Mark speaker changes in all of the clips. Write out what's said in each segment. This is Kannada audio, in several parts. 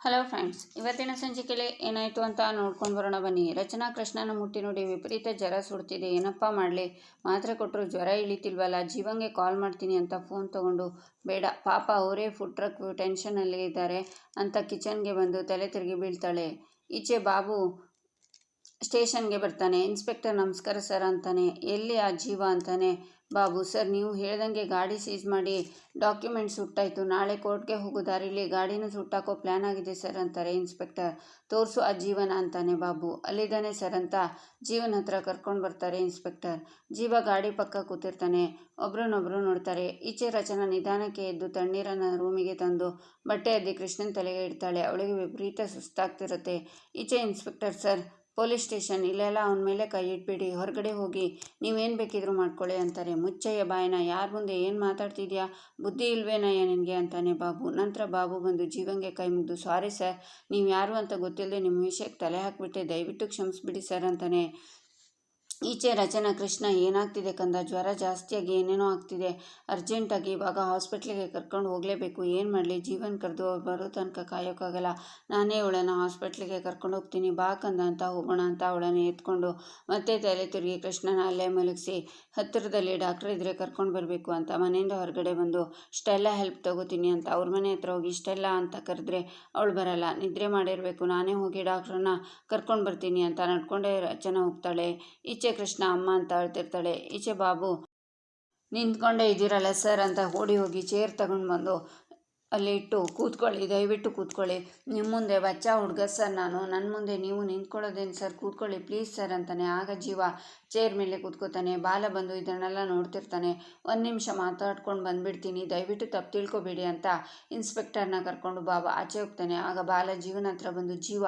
Speaker 1: ಹಲೋ ಫ್ರೆಂಡ್ಸ್ ಇವತ್ತಿನ ಸಂಚಿಕೆಯಲ್ಲಿ ಏನಾಯಿತು ಅಂತ ನೋಡ್ಕೊಂಡು ಬರೋಣ ಬನ್ನಿ. ರಚನಾ ಕೃಷ್ಣನ ಮುಟ್ಟಿ ನೋಡಿ ವಿಪರೀತ ಜ್ವರ ಸುಡ್ತಿದೆ. ಏನಪ್ಪ ಮಾಡಲಿ? ಮಾತ್ರೆ ಕೊಟ್ಟರು ಜ್ವರ ಇಳಿತಿಲ್ವಲ್ಲ? ಜೀವಂಗೆ ಕಾಲ್ ಮಾಡ್ತೀನಿ ಅಂತ ಫೋನ್ ತೊಗೊಂಡು, ಬೇಡ, ಪಾಪ ಅವರೇ ಫುಡ್ ಟ್ರಕ್ ಟೆನ್ಷನಲ್ಲಿ ಇದ್ದಾರೆ ಅಂತ ಕಿಚನ್ಗೆ ಬಂದು ತಲೆ ತಿರುಗಿ ಬೀಳ್ತಾಳೆ. ಈಚೆ ಬಾಬು ಸ್ಟೇಷನ್ಗೆ ಬರ್ತಾನೆ. ಇನ್ಸ್ಪೆಕ್ಟರ್ ನಮಸ್ಕಾರ ಸರ್ ಅಂತಾನೆ. ಎಲ್ಲಿ ಆ ಜೀವ ಅಂತಾನೆ? ಬಾಬು, ಸರ್, ನೀವು ಹೇಳ್ದಂಗೆ ಗಾಡಿ ಸೀಸ್ ಮಾಡಿ ಡಾಕ್ಯುಮೆಂಟ್ಸ್ ಸುಟ್ಟಾಯಿತು ನಾಳೆ ಕೋರ್ಟ್ಗೆ ಹೋಗೋ ದಾರಿಲಿ ಗಾಡಿನ ಸುಟ್ಟಾಕೋ ಪ್ಲ್ಯಾನ್ ಆಗಿದೆ, ಸರ್, ಅಂತಾರೆ ಇನ್ಸ್ಪೆಕ್ಟರ್. ತೋರಿಸು ಆ ಜೀವನ ಅಂತಾನೆ ಬಾಬು. ಅಲ್ಲಿದ್ದಾನೆ, ಸರ್, ಅಂತ ಜೀವನ ಹತ್ರ ಕರ್ಕೊಂಡು ಬರ್ತಾರೆ ಇನ್ಸ್ಪೆಕ್ಟರ್. ಜೀವ ಗಾಡಿ ಪಕ್ಕ ಕೂತಿರ್ತಾನೆ. ಒಬ್ರನ್ನೊಬ್ರು ನೋಡ್ತಾರೆ. ಈಚೆ ರಚನಾ ನಿಧಾನಕ್ಕೆ ಎದ್ದು ತಣ್ಣೀರನ್ನು ರೂಮಿಗೆ ತಂದು ಬಟ್ಟೆ ಅದ್ದಿ ಕೃಷ್ಣನ್ ತಲೆಗೆ ಇಡ್ತಾಳೆ. ಅವಳಿಗೆ ವಿಪರೀತ ಸುಸ್ತಾಗ್ತಿರುತ್ತೆ. ಈಚೆ ಇನ್ಸ್ಪೆಕ್ಟರ್, ಸರ್ ಪೊಲೀಸ್ ಸ್ಟೇಷನ್, ಇಲ್ಲೆಲ್ಲ ಅವನ ಮೇಲೆ ಕೈ ಇಟ್ಬಿಡಿ, ಹೊರಗಡೆ ಹೋಗಿ, ನೀವೇನು ಬೇಕಿದ್ರು ಮಾಡ್ಕೊಳ್ಳಿ ಅಂತಾರೆ. ಮುಚ್ಚಯ್ಯ ಬಾಯನ ಯಾರ ಮುಂದೆ ಏನು ಮಾತಾಡ್ತಿದ್ಯಾ? ಬುದ್ಧಿ ಇಲ್ವೇನಯ್ಯ ನಿನಗೆ ಅಂತಾನೆ ಬಾಬು. ನಂತರ ಬಾಬು ಬಂದು ಜೀವಂಗೆ ಕೈ ಮುಗಿದು, ಸಾರಿ ಸರ್, ನೀವು ಯಾರು ಅಂತ ಗೊತ್ತಿಲ್ಲದೆ ನಿಮ್ಮ ವಿಷಯಕ್ಕೆ ತಲೆ ಹಾಕಿಬಿಟ್ಟೆ, ದಯವಿಟ್ಟು ಕ್ಷಮಿಸ್ಬಿಡಿ ಸರ್ ಅಂತಾನೆ. ಈಚೆ ರಚನಾ ಕೃಷ್ಣ ಏನಾಗ್ತಿದೆ ಕಂದ? ಜ್ವರ ಜಾಸ್ತಿಯಾಗಿ ಏನೇನೋ ಆಗ್ತಿದೆ. ಅರ್ಜೆಂಟಾಗಿ ಇವಾಗ ಹಾಸ್ಪಿಟ್ಲಿಗೆ ಕರ್ಕೊಂಡು ಹೋಗಲೇಬೇಕು. ಏನು ಮಾಡಲಿ? ಜೀವನ್ ಕರೆದು ಬರೋ ತನಕ ಕಾಯೋಕ್ಕಾಗಲ್ಲ ನಾನೇ ಅವಳನ್ನು ಹಾಸ್ಪಿಟ್ಲಿಗೆ ಕರ್ಕೊಂಡು ಹೋಗ್ತೀನಿ. ಬಾ ಕಂದ ಅಂತ ಹೋಗೋಣ ಅಂತ ಅವಳನ್ನು ಎತ್ಕೊಂಡು ಮತ್ತೆ ತಲೆ ತಿರುಗಿ ಕೃಷ್ಣನ ಅಲ್ಲೇ ಮಲಗಿಸಿ, ಹತ್ತಿರದಲ್ಲಿ ಡಾಕ್ಟ್ರ್ ಇದ್ದರೆ ಕರ್ಕೊಂಡು ಬರಬೇಕು ಅಂತ ಮನೆಯಿಂದ ಹೊರಗಡೆ ಬಂದು, ಇಷ್ಟೆಲ್ಲ ಹೆಲ್ಪ್ ತಗೋತೀನಿ ಅಂತ. ಅವ್ರ ಮನೆ ಹತ್ರ ಹೋಗಿ ಇಷ್ಟೆಲ್ಲ ಅಂತ ಕರೆದ್ರೆ ಅವಳು ಬರಲ್ಲ. ನಿದ್ರೆ ಮಾಡಿರಬೇಕು. ನಾನೇ ಹೋಗಿ ಡಾಕ್ಟ್ರನ್ನ ಕರ್ಕೊಂಡು ಬರ್ತೀನಿ ಅಂತ ನಡ್ಕೊಂಡೇ ರಚನಾ ಹೋಗ್ತಾಳೆ. ಈಚೆ ಕೃಷ್ಣ ಅಮ್ಮ ಅಂತ ಹೇಳ್ತಿರ್ತಾಳೆ ಈಚೆ ಬಾಬು, ನಿಂತ್ಕೊಂಡೇ ಇದ್ದೀರಲ್ಲ ಸರ್ ಅಂತ ಓಡಿ ಹೋಗಿ ಚೇರ್ ತಗೊಂಡು ಬಂದು ಅಲ್ಲಿ ಇಟ್ಟು ಕೂತ್ಕೊಳ್ಳಿ, ದಯವಿಟ್ಟು ಕೂತ್ಕೊಳ್ಳಿ. ನಿಮ್ಮ ಮುಂದೆ ಬಚ್ಚ ಹುಡುಗ ಸರ್ ನಾನು. ನನ್ನ ಮುಂದೆ ನೀವು ನಿಂತ್ಕೊಳ್ಳೋದೇನು ಸರ್? ಕೂತ್ಕೊಳ್ಳಿ ಪ್ಲೀಸ್ ಸರ್ ಅಂತಾನೆ. ಆಗ ಜೀವ ಚೇರ್ ಮೇಲೆ ಕೂತ್ಕೋತಾನೆ. ಬಾಲ ಬಂದು ಇದನ್ನೆಲ್ಲ ನೋಡ್ತಿರ್ತಾನೆ. ಒಂದು ನಿಮಿಷ ಮಾತಾಡ್ಕೊಂಡು ಬಂದುಬಿಡ್ತೀನಿ. ದಯವಿಟ್ಟು ತಪ್ಪು ತಿಳ್ಕೊಬೇಡಿ ಅಂತ ಇನ್ಸ್ಪೆಕ್ಟರ್ನ ಕರ್ಕೊಂಡು ಬಾಬಾ ಆಚೆ ಹೋಗ್ತಾನೆ. ಆಗ ಬಾಲ ಜೀವನ ಹತ್ರ ಬಂದು, ಜೀವ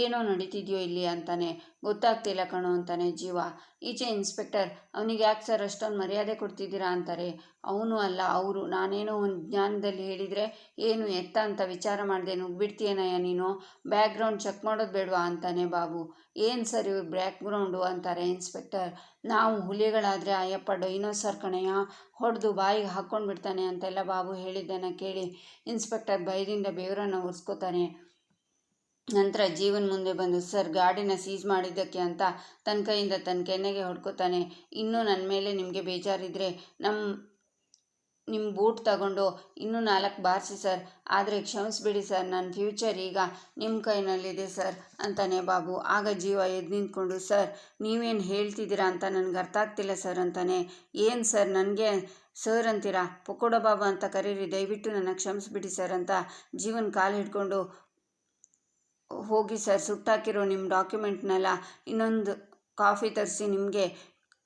Speaker 1: ಏನೋ ನಡೀತಿದೆಯೋ ಇಲ್ಲಿ ಅಂತಾನೆ. ಗೊತ್ತಾಗ್ತಿಲ್ಲ ಕಣೋ ಅಂತಾನೆ ಜೀವ. ಈಚೆ ಇನ್ಸ್ಪೆಕ್ಟರ್, ಅವನಿಗೆ ಯಾಕೆ ಸರ್ ಅಷ್ಟೊಂದು ಮರ್ಯಾದೆ ಕೊಡ್ತಿದ್ದೀರಾ ಅಂತಾರೆ. ಅವನು ಅಲ್ಲ, ಅವರು. ನಾನೇನೋ ಒಂದು ಜ್ಞಾನದಲ್ಲಿ ಹೇಳಿದರೆ ಏನು ಎತ್ತ ಅಂತ ವಿಚಾರ ಮಾಡಿದೆ ನುಗ್ಬಿಡ್ತೀಯನಯ್ಯ ನೀನು? ಬ್ಯಾಕ್ಗ್ರೌಂಡ್ ಚೆಕ್ ಮಾಡೋದು ಬೇಡವಾ ಅಂತಾನೆ ಬಾಬು. ಏನು ಸರ್ ಇವ್ರು ಬ್ಯಾಕ್ಗ್ರೌಂಡು ಅಂತಾರೆ ಇನ್ಸ್ಪೆಕ್ಟರ್? ನಾವು ಹುಲಿಗಳಾದರೆ ಅಯ್ಯಪ್ಪ ಡೈನೋಸರ್ ಕಣಯ್ಯ, ಹೊಡೆದು ಬಾಯಿಗೆ ಹಾಕ್ಕೊಂಡು ಬಿಡ್ತಾನೆ ಅಂತೆಲ್ಲ ಬಾಬು ಹೇಳಿದ್ದನ್ನು ಕೇಳಿ ಇನ್ಸ್ಪೆಕ್ಟರ್ ಭಯದಿಂದ ಬೆವರನ್ನು ಒರೆಸ್ಕೋತಾನೆ. ನಂತರ ಜೀವನ್ ಮುಂದೆ ಬಂದು, ಸರ್, ಗಾಡಿನ ಸೀಸ್ ಮಾಡಿದ್ದಕ್ಕೆ ಅಂತ ತನ್ನ ಕೈಯಿಂದ ತನ್ನ ಕೆನ್ನೆಗೆ ಹೊಡ್ಕೋತಾನೆ. ಇನ್ನೂ ನನ್ನ ಮೇಲೆ ನಿಮಗೆ ಬೇಜಾರಿದ್ರೆ ನಮ್ಮ ನಿಮ್ಮ ಬೂಟ್ ತಗೊಂಡು ಇನ್ನೂ ನಾಲ್ಕು ಬಾರಿಸಿ ಸರ್. ಆದರೆ ಕ್ಷಮಿಸ್ಬಿಡಿ ಸರ್ ನನ್ನ ಫ್ಯೂಚರ್ ಈಗ ನಿಮ್ಮ ಕೈನಲ್ಲಿದೆ ಸರ್ ಅಂತಾನೆ ಬಾಬು. ಆಗ ಜೀವ ಎದ್ದು ನಿಂತ್ಕೊಂಡು, ಸರ್, ನೀವೇನು ಹೇಳ್ತಿದ್ದೀರಾ ಅಂತ ನನಗೆ ಅರ್ಥ ಆಗ್ತಿಲ್ಲ ಸರ್ ಅಂತಾನೆ. ಏನು ಸರ್, ನನಗೆ ಸರ್ ಅಂತೀರಾ? ಪಕೋಡ ಬಾಬಾ ಅಂತ ಕರೀರಿ, ದಯವಿಟ್ಟು ನನ್ನ ಕ್ಷಮಿಸ್ಬಿಡಿ ಸರ್ ಅಂತ ಜೀವನ ಕಾಲು ಹಿಡ್ಕೊಂಡು, ಹೋಗಿ ಸರ್, ಸುಟ್ಟಾಕಿರೋ ನಿಮ್ಮ ಡಾಕ್ಯುಮೆಂಟ್ನೆಲ್ಲ ಇನ್ನೊಂದು ಕಾಫಿ ತರಿಸಿ ನಿಮಗೆ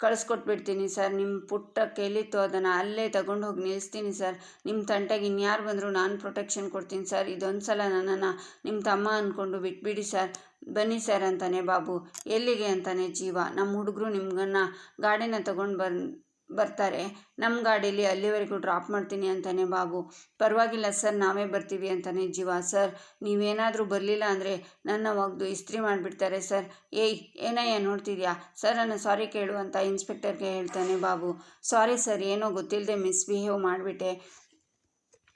Speaker 1: ಕಳಿಸ್ಕೊಟ್ಬಿಡ್ತೀನಿ ಸರ್. ನಿಮ್ಮ ಪುಟ್ಟ ಕೇಳಿತ್ತು ಅದನ್ನು ಅಲ್ಲೇ ತಗೊಂಡು ಹೋಗಿ ನಿಲ್ಲಿಸ್ತೀನಿ ಸರ್. ನಿಮ್ಮ ತಂಟೆಗೆ ಇನ್ಯಾರು ಬಂದರೂ ನಾನು ಪ್ರೊಟೆಕ್ಷನ್ ಕೊಡ್ತೀನಿ ಸರ್. ಇದೊಂದು ಸಲ ನನ್ನನ್ನು ನಿಮ್ಮ ತಮ್ಮ ಅಂದ್ಕೊಂಡು ಬಿಟ್ಬಿಡಿ ಸರ್. ಬನ್ನಿ ಸರ್ ಅಂತಾನೆ ಬಾಬು. ಎಲ್ಲಿಗೆ ಅಂತಾನೆ ಜೀವ. ನಮ್ಮ ಹುಡುಗರು ನಿಮ್ಗನ್ನು ಗಾಡಿನ ತಗೊಂಡು ಬಂದು ಬರ್ತಾರೆ. ನಮ್ಮ ಗಾಡೀಲಿ ಅಲ್ಲಿವರೆಗೂ ಡ್ರಾಪ್ ಮಾಡ್ತೀನಿ ಅಂತಾನೆ ಬಾಬು. ಪರವಾಗಿಲ್ಲ ಸರ್, ನಾವೇ ಬರ್ತೀವಿ ಅಂತಾನೆ ಜೀವ. ಸರ್, ನೀವೇನಾದರೂ ಬರಲಿಲ್ಲ ಅಂದರೆ ನನ್ನ ಒಗ್ದು ಇಸ್ತ್ರಿ ಮಾಡಿಬಿಡ್ತಾರೆ ಸರ್. ಏಯ್, ಏನಯ್ಯ, ನೋಡ್ತಿದ್ಯಾ? ಸರ್, ನನ್ನ ಸಾರಿ ಕೇಳು ಅಂತ ಇನ್ಸ್ಪೆಕ್ಟರ್ಗೆ ಹೇಳ್ತಾನೆ ಬಾಬು. ಸಾರಿ ಸರ್, ಏನೋ ಗೊತ್ತಿಲ್ಲದೆ ಮಿಸ್ಬಿಹೇವ್ ಮಾಡಿಬಿಟ್ಟೆ.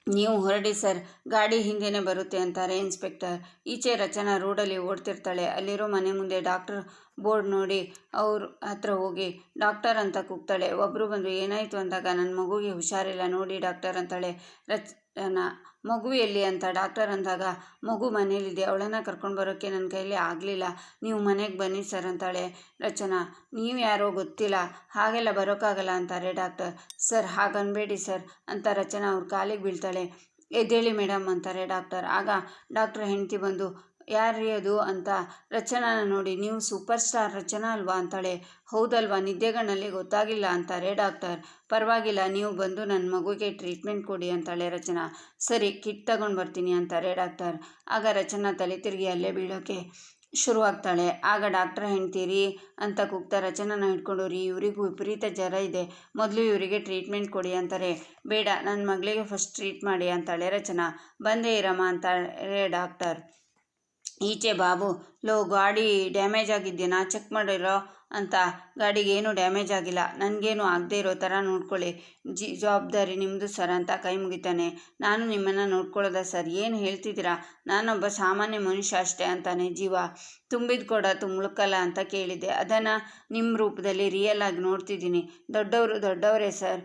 Speaker 1: ನೀವು ಹೊರಡಿ ಸರ್, ಗಾಡಿ ಹಿಂದೆನೇ ಬರುತ್ತೆ ಅಂತಾರೆ ಇನ್ಸ್ಪೆಕ್ಟರ್. ಈಚೆ ರಚನಾ ರೋಡಲ್ಲಿ ಓಡ್ತಿರ್ತಾಳೆ. ಅಲ್ಲಿರೋ ಮನೆ ಮುಂದೆ ಡಾಕ್ಟರ್ ಬೋರ್ಡ್ ನೋಡಿ ಅವ್ರ ಹತ್ರ ಹೋಗಿ, ಡಾಕ್ಟರ್ ಅಂತ ಕೂಗ್ತಾಳೆ ಒಬ್ಬರು ಬಂದು ಏನಾಯಿತು ಅಂದಾಗ ನನ್ನ ಮಗುಗೆ ಹುಷಾರಿಲ್ಲ, ನೋಡಿ ಡಾಕ್ಟರ್ ಅಂತಾಳೆ, ರಚನಾ ಮಗು ಎಲ್ಲಿ ಅಂತ ಡಾಕ್ಟರ್ ಅಂದಾಗ, ಮಗು ಮನೇಲಿದೆ, ಅವಳನ್ನು ಕರ್ಕೊಂಡು ಬರೋಕ್ಕೆ ನನ್ನ ಕೈಯಲ್ಲಿ ಆಗಲಿಲ್ಲ, ನೀವು ಮನೆಗೆ ಬನ್ನಿ ಸರ್ ಅಂತಾಳೆ ರಚನಾ. ನೀವು ಯಾರೋ ಗೊತ್ತಿಲ್ಲ, ಹಾಗೆಲ್ಲ ಬರೋಕ್ಕಾಗಲ್ಲ ಅಂತಾರೆ ಡಾಕ್ಟರ್. ಸರ್, ಹಾಗನ್ಬೇಡಿ ಸರ್ ಅಂತ ರಚನಾ ಅವ್ರ ಕಾಲಿಗೆ ಬೀಳ್ತಾಳೆ. ಎದ್ದೇಳಿ ಮೇಡಮ್ ಅಂತಾರೆ ಡಾಕ್ಟರ್. ಆಗ ಡಾಕ್ಟರ್ ಹೆಂಡತಿ ಬಂದು ಯಾರ್ರೀ ಅದು ಅಂತ. ರಚನಾನ ನೋಡಿ, ನೀವು ಸೂಪರ್ ಸ್ಟಾರ್ ರಚನಾ ಅಲ್ವಾ ಅಂತಾಳೆ. ಹೌದಲ್ವಾ, ನಿದ್ದೆಗಣ್ಣಲ್ಲಿ ಗೊತ್ತಾಗಿಲ್ಲ ಅಂತಾರೆ ಡಾಕ್ಟರ್. ಪರವಾಗಿಲ್ಲ, ನೀವು ಬಂದು ನನ್ನ ಮಗುಗೆ ಟ್ರೀಟ್ಮೆಂಟ್ ಕೊಡಿ ಅಂತಾಳೆ ರಚನಾ. ಸರಿ, ಕಿಟ್ ತಗೊಂಡು ಬರ್ತೀನಿ ಅಂತಾರೆ ಡಾಕ್ಟರ್. ಆಗ ರಚನಾ ತಲೆ ತಿರುಗಿ ಅಲ್ಲೇ ಬೀಳೋಕೆ ಶುರುವಾಗ್ತಾಳೆ. ಆಗ ಡಾಕ್ಟ್ರ್ ಹೆಣ್ತೀರಿ ಅಂತ ಕೂಗ್ತಾ ರಚನಾನ ಹಿಡ್ಕೊಂಡು, ರೀ, ಇವರಿಗೂ ವಿಪರೀತ ಜ್ವರ ಇದೆ. ಮೊದಲು ಇವರಿಗೆ ಟ್ರೀಟ್ಮೆಂಟ್ ಕೊಡಿ ಅಂತಾರೆ. ಬೇಡ ನನ್ನ ಮಗಳಿಗೆ ಫಸ್ಟ್ ಟ್ರೀಟ್ ಮಾಡಿ ಅಂತಾಳೆ ರಚನಾ. ಬಂದೇ ಇರಮ್ಮ ಅಂತಾಳೆ ಡಾಕ್ಟರ್. ಈಚೆ ಬಾಬು, ಲೋ, ಗಾಡಿ ಡ್ಯಾಮೇಜ್ ಆಗಿದ್ದೀನಾ? ಚೆಕ್ ಮಾಡಿರೋ ಅಂತ. ಗಾಡಿಗೆ ಏನೂ ಡ್ಯಾಮೇಜ್ ಆಗಿಲ್ಲ. ನನಗೇನು ಆಗದೆ ಇರೋ ಥರ ನೋಡ್ಕೊಳ್ಳಿ. ಜಿ, ಜವಾಬ್ದಾರಿ ನಿಮ್ಮದು ಸರ್ ಅಂತ ಕೈ ಮುಗಿತಾನೆ. ನಾನು ನಿಮ್ಮನ್ನು ನೋಡ್ಕೊಳ್ಳೋದ ಸರ್? ಏನು ಹೇಳ್ತಿದ್ದೀರಾ? ನಾನೊಬ್ಬ ಸಾಮಾನ್ಯ ಮನುಷ್ಯ ಅಷ್ಟೇ ಅಂತಾನೆ ಜೀವ. ತುಂಬಿದ ಕೊಡ ತುಂಬುಳುಕಲ್ಲ ಅಂತ ಕೇಳಿದೆ ಅದನ್ನು ನಿಮ್ಮ ರೂಪದಲ್ಲಿ ರಿಯಲ್ ಆಗಿ ನೋಡ್ತಿದ್ದೀನಿ. ದೊಡ್ಡವರು ದೊಡ್ಡವರೇ ಸರ್.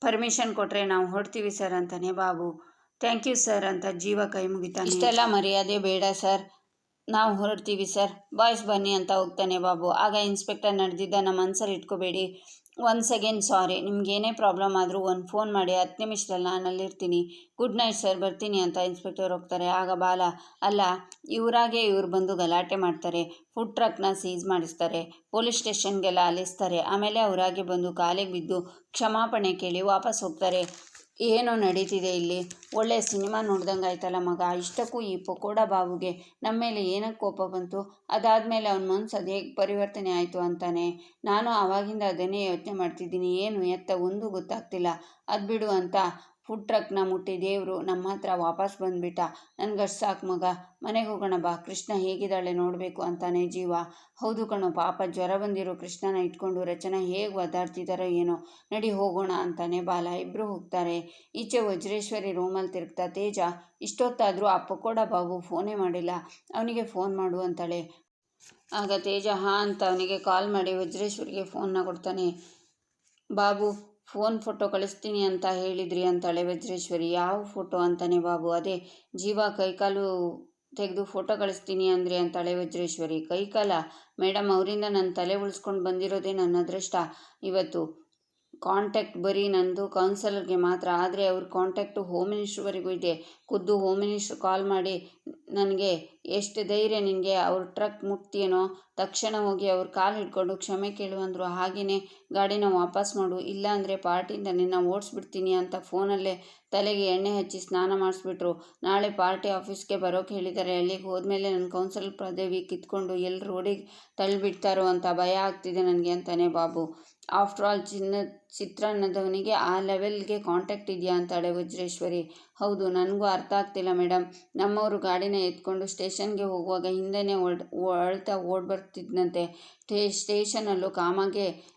Speaker 1: ಪರ್ಮಿಷನ್ ಕೊಟ್ಟರೆ ನಾವು ಹೊಡ್ತೀವಿ ಸರ್ ಅಂತಾನೆ ಬಾಬು. ಥ್ಯಾಂಕ್ ಯು ಸರ್ ಅಂತ ಜೀವ ಕೈ ಮುಗಿತಾನೆ. ಇಷ್ಟೆಲ್ಲ ಮರ್ಯಾದೆ ಬೇಡ ಸರ್. ನಾವು ಹೊರಡ್ತೀವಿ, ಸರ್. ಬಾಯ್ಸ್, ಬನ್ನಿ ಅಂತ ಹೋಗ್ತಾನೆ ಬಾಬು. ಆಗ ಇನ್ಸ್ಪೆಕ್ಟರ್ ನಡೆದಿದ್ದನ್ನು ಮನ್ಸಲ್ಲಿ ಇಟ್ಕೋಬೇಡಿ. Once again sorry. ಏನೇ ಪ್ರಾಬ್ಲಮ್ ಆದರೂ ಒಂದು ಫೋನ್ ಮಾಡಿ ಹತ್ತು ನಿಮಿಷದಲ್ಲಿ ನಾನು ಅಲ್ಲಿರ್ತೀನಿ. Good night, sir. ಬರ್ತೀನಿ ಅಂತ ಇನ್ಸ್ಪೆಕ್ಟರ್ ಹೋಗ್ತಾರೆ. ಆಗ ಬಾಲ, ಅಲ್ಲ, ಇವರಾಗೆ ಇವ್ರು ಬಂದು ಗಲಾಟೆ ಮಾಡ್ತಾರೆ. ಫುಡ್ ಟ್ರಕ್ನ ಸೀಸ್ ಮಾಡಿಸ್ತಾರೆ. ಪೊಲೀಸ್ ಸ್ಟೇಷನ್ಗೆಲ್ಲ ಅಲಿಸ್ತಾರೆ ಆಮೇಲೆ ಅವರಾಗೆ ಬಂದು ಕಾಲಿಗೆ ಬಿದ್ದು ಕ್ಷಮಾಪಣೆ ಕೇಳಿ ವಾಪಸ್ ಹೋಗ್ತಾರೆ. ಏನೋ ನಡೀತಿದೆ ಇಲ್ಲಿ. ಒಳ್ಳೆಯ ಸಿನಿಮಾ ನೋಡ್ದಂಗೆ ಆಯ್ತಲ್ಲ ಮಗ. ಇಷ್ಟಕ್ಕೂ ಈ ಪಕೋಡ ಬಾಬುಗೆ ನಮ್ಮ ಮೇಲೆ ಏನಕ್ಕೆ ಕೋಪ ಬಂತು? ಅದಾದಮೇಲೆ ಅವನ ಮನಸ್ಸು ಅದು ಹೇಗೆ ಪರಿವರ್ತನೆ ಆಯಿತು ಅಂತಾನೆ. ನಾನು ಆವಾಗಿಂದ ಅದನ್ನೇ ಯೋಚನೆ ಮಾಡ್ತಿದ್ದೀನಿ. ಏನು ಎತ್ತ ಒಂದು ಗೊತ್ತಾಗ್ತಿಲ್ಲ. ಅದು ಬಿಡು ಅಂತ ಫುಡ್ ಟ್ರಕ್ನ ಮುಟ್ಟಿ ದೇವರು ನಮ್ಮ ಹತ್ರ ವಾಪಸ್ ಬಂದುಬಿಟ್ಟ. ನನಗಷ್ಟು ಸಾಕು ಮಗ. ಮನೆಗೆ ಹೋಗೋಣ ಬಾ. ಕೃಷ್ಣ ಹೇಗಿದ್ದಾಳೆ ನೋಡಬೇಕು ಅಂತಾನೆ ಜೀವ. ಹೌದು ಕಣೋ, ಪಾಪ ಜ್ವರ ಬಂದಿರೋ ಕೃಷ್ಣನ ಇಟ್ಕೊಂಡು ರಚನಾ ಹೇಗೆ ಒದ್ದಾಡ್ತಿದ್ದಾರೋ ಏನೋ. ನಡಿ ಹೋಗೋಣ ಅಂತಾನೆ ಬಾಲ. ಇಬ್ಬರು ಹೋಗ್ತಾರೆ. ಈಚೆ ವಜ್ರೇಶ್ವರಿ ರೂಮಲ್ಲಿ ತಿರುಗ್ತಾ, ತೇಜ, ಇಷ್ಟೊತ್ತಾದರೂ ಆ ಪಕೋಡ ಬಾಬು ಫೋನೇ ಮಾಡಿಲ್ಲ. ಅವನಿಗೆ ಫೋನ್ ಮಾಡು ಅಂತಾಳೆ. ಆಗ ತೇಜ, ಹಾ ಅಂತ ಅವನಿಗೆ ಕಾಲ್ ಮಾಡಿ ವಜ್ರೇಶ್ವರಿಗೆ ಫೋನ್ನ ಕೊಡ್ತಾನೆ. ಬಾಬು ಫೋನ್ ಫೋಟೋ ಕಳಿಸ್ತೀನಿ ಅಂತ ಹೇಳಿದ್ರಿ ಅಂತಾಳೆ ವಜ್ರೇಶ್ವರಿ ಯಾವ ಫೋಟೋ ಅಂತಾನೆ ಬಾಬು? ಅದೇ, ಜೀವ ಕೈಕಾಲು ತೆಗೆದು ಫೋಟೋ ಕಳಿಸ್ತೀನಿ ಅಂದ್ರಿ ಅಂತಾಳೆ ವಜ್ರೇಶ್ವರಿ ಕೈಕಾಲ? ಮೇಡಮ್ ಅವರಿಂದ ನನ್ನ ತಲೆ ಉಳಿಸ್ಕೊಂಡು ಬಂದಿರೋದೇ ನನ್ನ ಅದೃಷ್ಟ. ಇವತ್ತು ಕಾಂಟ್ಯಾಕ್ಟ್ ಬರೀ ನಂದು ಕೌನ್ಸಲರ್ಗೆ ಮಾತ್ರ, ಆದರೆ ಅವ್ರ ಕಾಂಟ್ಯಾಕ್ಟು ಹೋಮ್ ಮಿನಿಸ್ಟ್ರ್ವರೆಗೂ ಇದೆ. ಖುದ್ದು ಹೋಮ್ ಮಿನಿಸ್ಟ್ರ್ ಕಾಲ್ ಮಾಡಿ, ನನಗೆ ಎಷ್ಟು ಧೈರ್ಯ ನಿನಗೆ, ಅವ್ರ ಟ್ರಕ್ ಮುಟ್ತೀನೋ ತಕ್ಷಣ ಹೋಗಿ ಅವ್ರ ಕಾಲು ಹಿಡ್ಕೊಂಡು ಕ್ಷಮೆ ಕೇಳುವಂದರು ಹಾಗೆಯೇ ಗಾಡಿನ ವಾಪಸ್ ಮಾಡು, ಇಲ್ಲ ಅಂದರೆ ಪಾರ್ಟಿಯಿಂದ ನಿನ್ನ ಓಡಿಸ್ಬಿಡ್ತೀನಿ ಅಂತ ಫೋನಲ್ಲೇ ತಲೆಗೆ ಎಣ್ಣೆ ಹಚ್ಚಿ ಸ್ನಾನ ಮಾಡಿಸ್ಬಿಟ್ರು. ನಾಳೆ ಪಾರ್ಟಿ ಆಫೀಸ್ಗೆ ಬರೋಕೆ ಹೇಳಿದ್ದಾರೆ ಅಲ್ಲಿಗೆ ಹೋದ್ಮೇಲೆ ನನ್ನ ಕೌನ್ಸಲ್ ಪದವಿ ಕಿತ್ಕೊಂಡು ಎಲ್ಲಿ ರೋಡಿಗೆ ತಳ್ಳಿಬಿಡ್ತಾರೋ ಅಂತ ಭಯ ಆಗ್ತಿದೆ ನನಗೆ ಅಂತಾನೆ ಬಾಬು. ಆಫ್ಟರ್ ಆಲ್ ಚಿನ್ನ, ಚಿತ್ರಾನ್ನದವನಿಗೆ ಆ ಲೆವೆಲ್ಗೆ ಕಾಂಟ್ಯಾಕ್ಟ್ ಇದೆಯಾ ಅಂತಾಳೆ ವಜ್ರೇಶ್ವರಿ. ಹೌದು, ನನಗೂ ಅರ್ಥ ಆಗ್ತಿಲ್ಲ ಮೇಡಮ್ ನಮ್ಮವರು ಗಾಡಿನ ಎತ್ಕೊಂಡು ಸ್ಟೇಷನ್ಗೆ ಹೋಗುವಾಗ ಹಿಂದೆನೇ ಓಡ್ ಅಳ್ತಾ ಓಡ್ ಬರ್ತಿದ್ದಂತೆ ಸ್ಟೇ, ಸ್ಟೇಷನಲ್ಲೂ ಕಾಮಾಗೆ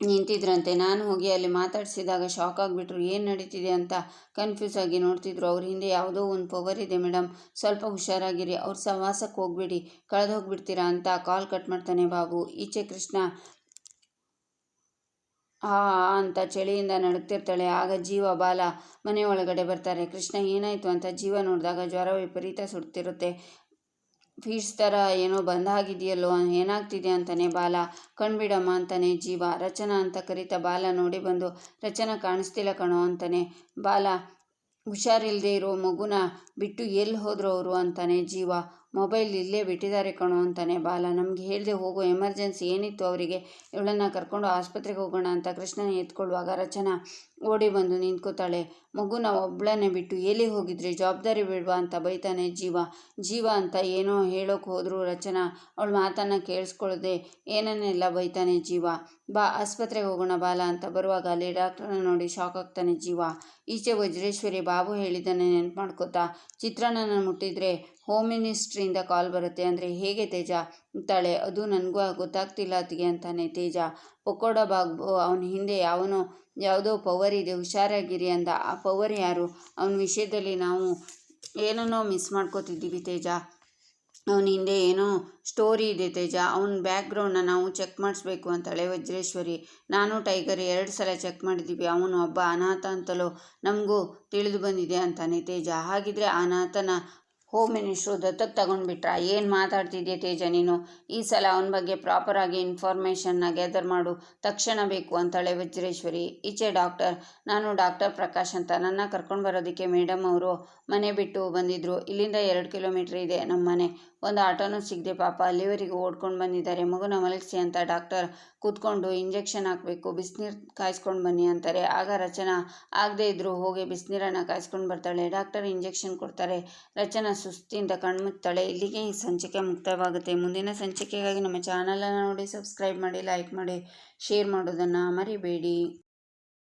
Speaker 1: ನಿಂತಿದ್ರಂತೆ. ನಾನು ಹೋಗಿ ಅಲ್ಲಿ ಮಾತಾಡಿಸಿದಾಗ ಶಾಕ್ ಆಗಿಬಿಟ್ರು. ಏನು ನಡೀತಿದೆ ಅಂತ ಕನ್ಫ್ಯೂಸ್ ಆಗಿ ನೋಡ್ತಿದ್ರು. ಅವ್ರ ಹಿಂದೆ ಯಾವುದೋ ಒಂದು ಪವರ್ ಇದೆ ಮೇಡಮ್ ಸ್ವಲ್ಪ ಹುಷಾರಾಗಿರಿ. ಅವ್ರ ಸಹವಾಸಕ್ಕೆ ಹೋಗ್ಬಿಡಿ. ಕಳೆದೋಗ್ಬಿಡ್ತೀರಾ ಅಂತ ಕಾಲ್ ಕಟ್ ಮಾಡ್ತಾನೆ ಬಾಬು. ಈಚೆ ಕೃಷ್ಣ ಆ, ಅಂತ ಚಳಿಯಿಂದ ನಡುಗ್ತಿರ್ತಾಳೆ ಆಗ ಜೀವ ಬಾಲ ಮನೆ ಒಳಗಡೆ ಬರ್ತಾರೆ. ಕೃಷ್ಣ, ಏನಾಯಿತು ಅಂತ ಜೀವ ನೋಡಿದಾಗ ಜ್ವರ ವಿಪರೀತ ಸುಡ್ತಿರುತ್ತೆ. ಫೀಸ್ ಥರ ಏನೋ ಬಂದಾಗಿದೆಯಲ್ಲೋ, ಏನಾಗ್ತಿದೆ ಅಂತಾನೆ ಬಾಲ. ಕಣ್ಬಿಡಮ್ಮ ಅಂತಾನೆ ಜೀವ. ರಚನಾ ಅಂತ ಕರಿತಾ ಬಾಲ ನೋಡಿ ಬಂದು, ರಚನಾ ಕಾಣಿಸ್ತಿಲ್ಲ ಕಣೋ ಅಂತಾನೆ. ಬಾಲ ಹುಷಾರಿಲ್ಲದೆ ಇರೋ ಮಗುನ ಬಿಟ್ಟು ಎಲ್ಲಿ ಹೋದ್ರು ಅವರು ಅಂತಾನೆ ಜೀವ. ಮೊಬೈಲ್ ಇಲ್ಲೇ ಬಿಟ್ಟಿದ್ದಾರೆ ಕಣೋ ಅಂತಾನೆ ಬಾಲ. ನಮಗೆ ಹೇಳಿದೆ ಹೋಗೋ, ಎಮರ್ಜೆನ್ಸಿ ಏನಿತ್ತು ಅವರಿಗೆ? ಇವಳನ್ನು ಕರ್ಕೊಂಡು ಆಸ್ಪತ್ರೆಗೆ ಹೋಗೋಣ ಅಂತ ಕೃಷ್ಣನ ಎತ್ಕೊಳ್ಳುವಾಗ ರಚನಾ ಓಡಿ ಬಂದು ನಿಂತ್ಕೋತಾಳೆ. ಮಗುನ ಒಬ್ಳನ್ನೇ ಬಿಟ್ಟು ಎಲ್ಲಿ ಹೋಗಿದ್ರಿ? ಜವಾಬ್ದಾರಿ ಬಿಡ್ವಾ ಅಂತ ಬೈತಾನೆ ಜೀವ. ಜೀವ ಅಂತ ಏನೋ ಹೇಳೋಕೆ ಹೋದರೂ ರಚನಾ. ಅವಳ ಮಾತನ್ನು ಕೇಳಿಸ್ಕೊಳ್ಳದೆ ಏನನ್ನೆಲ್ಲ ಬೈತಾನೆ ಜೀವ. ಬಾ, ಆಸ್ಪತ್ರೆಗೆ ಹೋಗೋಣ ಬಾಲ ಅಂತ ಬರುವಾಗ ಅಲ್ಲಿ ಡಾಕ್ಟ್ರನ್ನ ನೋಡಿ ಶಾಕ್ ಆಗ್ತಾನೆ ಜೀವ. ಈಚೆ ವಜ್ರೇಶ್ವರಿ ಬಾಬು ಹೇಳಿದ್ದಾನೆ ನೆನ್ಪು ಮಾಡ್ಕೋತಾ ಚಿತ್ರಾನ್ನ ಮುಟ್ಟಿದ್ರೆ ಹೋಮ್ ಮಿನಿಸ್ಟ್ರಿಯಿಂದ ಕಾಲ್ ಬರುತ್ತೆ ಅಂದರೆ ಹೇಗೆ ತೇಜ? ಅಂತಾಳೆ. ಅದು ನನಗೂ ಗೊತ್ತಾಗ್ತಿಲ್ಲ ಅತಿಗೆ ಅಂತಾನೆ ತೇಜ. ಪಕೋಡ ಬಾಬು ಅವನ ಹಿಂದೆ ಯಾವನೋ ಯಾವುದೋ ಪವರ್ ಇದೆ, ಹುಷಾರಾಗಿರಿ ಅಂದ. ಆ ಪವರ್ ಯಾರು? ಅವನ ವಿಷಯದಲ್ಲಿ ನಾವು ಏನನ್ನೋ ಮಿಸ್ ಮಾಡ್ಕೋತಿದ್ದೀವಿ ತೇಜ. ಅವನ ಹಿಂದೆ ಏನೋ ಸ್ಟೋರಿ ಇದೆ ತೇಜ. ಅವನ ಬ್ಯಾಕ್ಗ್ರೌಂಡನ್ನ ನಾವು ಚೆಕ್ ಮಾಡಿಸ್ಬೇಕು ಅಂತಾಳೆ ವಜ್ರೇಶ್ವರಿ. ನಾನು ಟೈಗರ್ ಎರಡು ಸಲ ಚೆಕ್ ಮಾಡಿದ್ದೀವಿ. ಅವನು ಒಬ್ಬ ಅನಾಥ ಅಂತಲೋ ನಮಗೂ ತಿಳಿದು ಬಂದಿದೆ ಅಂತಾನೆ ತೇಜ. ಹಾಗಿದ್ರೆ ಅನಾಥನ ಹೋಮ್ ಮಿನಿಸ್ಟ್ರು ದತ್ತಕ್ಕೆ ತಗೊಂಡ್ಬಿಟ್ರಾ. ಏನು ಮಾತಾಡ್ತಿದ್ಯಾ ತೇಜ ನೀನು? ಈ ಸಲ ಅವನ ಬಗ್ಗೆ ಪ್ರಾಪರಾಗಿ ಇನ್ಫಾರ್ಮೇಷನ್ನ ಗ್ಯಾದರ್ ಮಾಡು. ತಕ್ಷಣ ಬೇಕು ಅಂತಾಳೆ ವಜ್ರೇಶ್ವರಿ. ಈಚೆ ಡಾಕ್ಟರ್ ನಾನು ಡಾಕ್ಟರ್ ಪ್ರಕಾಶ್ ಅಂತ. ನನ್ನ ಕರ್ಕೊಂಡು ಬರೋದಕ್ಕೆ ಮೇಡಮ್ ಅವರು ಮನೆ ಬಿಟ್ಟು ಬಂದಿದ್ದರು ಇಲ್ಲಿಂದ ಎರಡು ಕಿಲೋಮೀಟ್ರ್ ಇದೆ ನಮ್ಮ ಮನೆ ಒಂದು ಆಟೋನೂ ಸಿಗದೆ ಪಾಪ ಅಲ್ಲಿವರೆಗೂ ಓಡ್ಕೊಂಡು ಬಂದಿದ್ದಾರೆ. ಮಗುನ ಮಲಗಿಸಿ ಅಂತ ಡಾಕ್ಟರ್ ಕೂತ್ಕೊಂಡು ಇಂಜೆಕ್ಷನ್ ಹಾಕಬೇಕು, ಬಿಸಿನೀರು ಕಾಯಿಸ್ಕೊಂಡು ಬನ್ನಿ ಅಂತಾರೆ. ಆಗ ರಚನಾ ಆಗದೇ ಇದ್ದರೂ ಹೋಗಿ ಬಿಸಿನೀರನ್ನು ಕಾಯಿಸ್ಕೊಂಡು ಬರ್ತಾಳೆ. ಡಾಕ್ಟರ್ ಇಂಜೆಕ್ಷನ್ ಕೊಡ್ತಾರೆ. ರಚನಾ ಸುಸ್ತಿಯಿಂದ ಕಣ್ಮುಚ್ತಾಳೆ ಇಲ್ಲಿಗೆ ಈ ಸಂಚಿಕೆ ಮುಕ್ತವಾಗುತ್ತೆ. ಮುಂದಿನ ಸಂಚಿಕೆಗಾಗಿ ನಮ್ಮ ಚಾನಲನ್ನು ನೋಡಿ, ಸಬ್ಸ್ಕ್ರೈಬ್ ಮಾಡಿ, ಲೈಕ್ ಮಾಡಿ, ಶೇರ್ ಮಾಡೋದನ್ನು ಮರಿಬೇಡಿ.